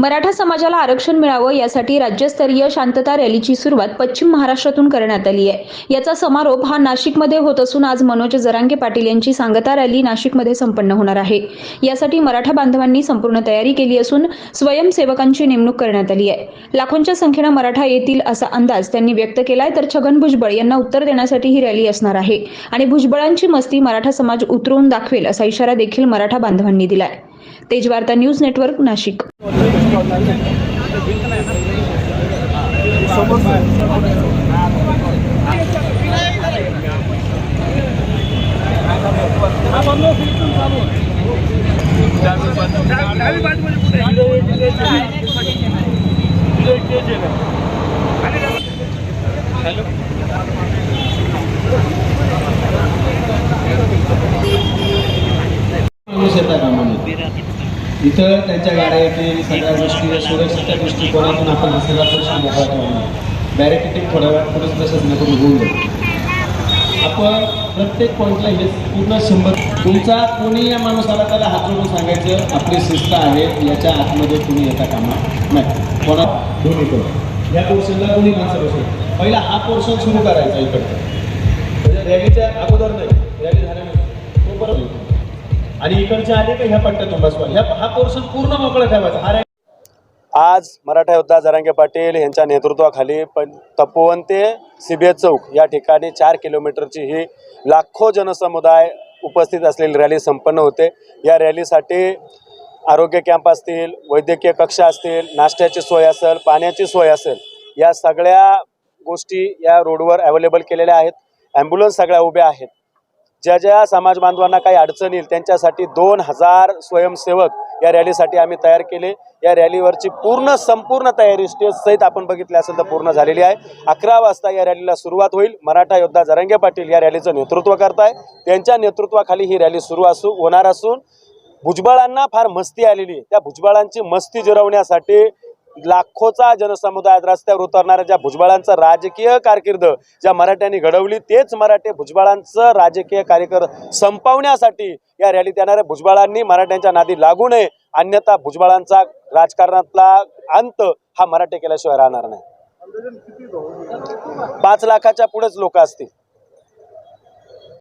मराठा समाजाला आरक्षण मिळावं यासाठी राज्यस्तरीय शांतता रॅलीची सुरुवात पश्चिम महाराष्ट्रातून करण्यात आली आहे. याचा समारोप हा नाशिकमध्ये होत असून आज मनोज जरांगे पाटील यांची सांगता रॅली नाशिकमध्ये संपन्न होणार आहे. यासाठी मराठा बांधवांनी संपूर्ण तयारी केली असून स्वयंसेवकांची नेमणूक करण्यात आली आहे. लाखोंच्या संख्येनं मराठा येतील असा अंदाज त्यांनी व्यक्त केलाय तर छगन भुजबळ यांना उत्तर देण्यासाठी ही रॅली असणार आहे आणि भुजबळांची मस्ती मराठा समाज उतरवून दाखवेल असा इशारा देखील मराठा बांधवांनी दिलाय. Tejvarta news network Nashik. Hello इथं त्यांच्या गाड्या येतील सगळ्या गोष्टी सुरक्षेच्या दृष्टिकोनातून आपण सगळा प्रश्न मोकळा ठेवला बॅरिकेटिंग थोड्या वेळात पोलीस प्रशासनाकडून होऊन जाईल आपण प्रत्येक पॉईंटला हे पूर्ण शंभर तुमचा कोणी या माणसाला त्याला हात जोडून सांगायचं आपली शिस्त आहे याच्या आतमध्ये कुणी येता कामा नाही. कोणा दोन्ही करू या पोर्शनला कोणी माणसं बसू पहिला हा पोर्शन सुरू करायचा इकडचा म्हणजे रॅलीच्या अगोदर नाही रॅली झाल्यानंतर. तो परत आणि इकडचे आले का? ह्या पट्ट्यातून बसवा ह्या हा पोर्शन पूर्ण मोकळा ठेवायचा. हा आज मराठा योद्धा जरांगे पाटील यांच्या नेतृत्वाखाली पण तपोवन ते सिबे चौक या ठिकाणी चार किलोमीटरची ही लाखो जनसमुदाय उपस्थित असलेली रॅली संपन्न होते. या रॅलीसाठी आरोग्य कॅम्प असतील वैद्यकीय कक्ष असतील नाश्त्याची सोय असेल पाण्याची सोय असेल या सगळ्या गोष्टी या रोडवर अवेलेबल केलेल्या आहेत. ॲम्ब्युलन्स सगळ्या उभ्या आहेत. ज्या ज्या समाज बांधवांना काही अडचण येईल त्यांच्यासाठी दोन हजार स्वयंसेवक या रॅलीसाठी आम्ही तयार केले. या रॅलीवरची पूर्ण संपूर्ण तयारी स्टेज सहित आपण बघितली असेल तर पूर्ण झालेली आहे. अकरा वाजता या रॅलीला सुरुवात होईल. मराठा योद्धा जरंगे पाटील या रॅलीचं नेतृत्व करताय. त्यांच्या नेतृत्वाखाली ही रॅली सुरू असू होणार असून भुजबळांना फार मस्ती आलेली त्या भुजबळांची मस्ती जिरवण्यासाठी लाखोचा जनसमुदायात रस्त्यावर उतरणाऱ्या ज्या भुजबळांचं राजकीय कारकीर्द ज्या मराठ्यांनी घडवली तेच मराठे भुजबळांचं राजकीय कार्यकर संपवण्यासाठी या रॅलीत येणाऱ्या भुजबळांनी मराठ्यांच्या नादी लागू नये. अन्यथा भुजबळांचा राजकारणातला अंत हा मराठे केल्याशिवाय राहणार नाही. पाच लाखाच्या पुढेच लोक असतील.